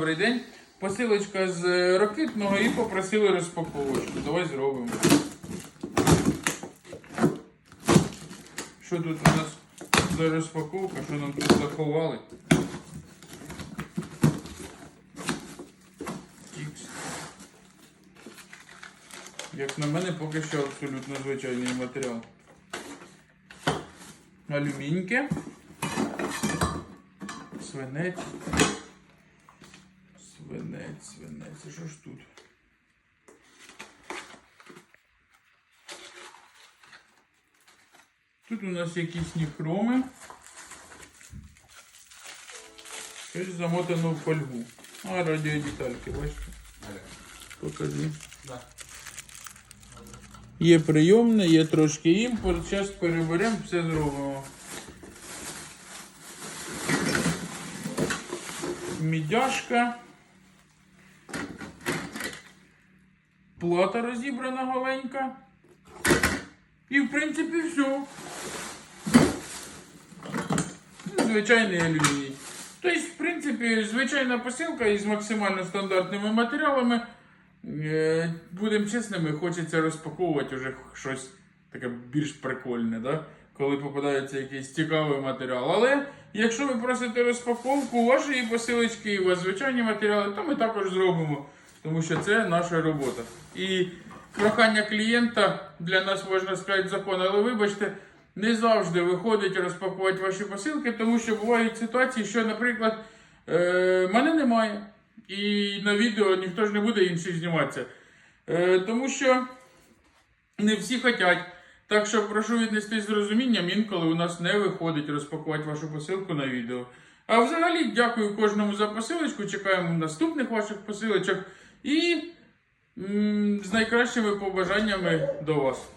Добрий день. Посилочка з е, ракитного і попросили розпаковочку. Давай зробимо. Що тут у нас за розпаковка? Що нам тут заховали? Тікс. Як на мене, поки що абсолютно звичайний матеріал. Алюміньке. Свинець. Свинець. І Що ж тут? Тут у нас якісь ніхроми. Щось замотано в фольгу. А, радіодетальки, бачите? Покажи. Є прийомне, є трошки імпорт. Зараз переберемо, все зробимо. Мідяшка. Плата розібрана голенька. І в принципі все. Звичайний алюміній. Тобто, в принципі, звичайна посилка із максимально стандартними матеріалами. Е, Будемо чесними, хочеться розпаковувати вже щось таке більш прикольне, да? коли попадається якийсь цікавий матеріал. Але якщо ви просите розпаковку вашої посилочки і у вас звичайні матеріали, то ми також зробимо, тому що це наша робота. І прохання клієнта для нас можна сказати закон, але вибачте, не завжди виходить розпакувати ваші посилки, тому що бувають ситуації, що, наприклад, е, мене немає. І на відео ніхто ж не буде інший зніматися. Е, тому що не всі хочуть. Так що прошу віднести з розумінням, інколи у нас не виходить розпакувати вашу посилку на відео. А взагалі дякую кожному за посилочку. Чекаємо наступних ваших посилочок. І з найкращими побажаннями до вас.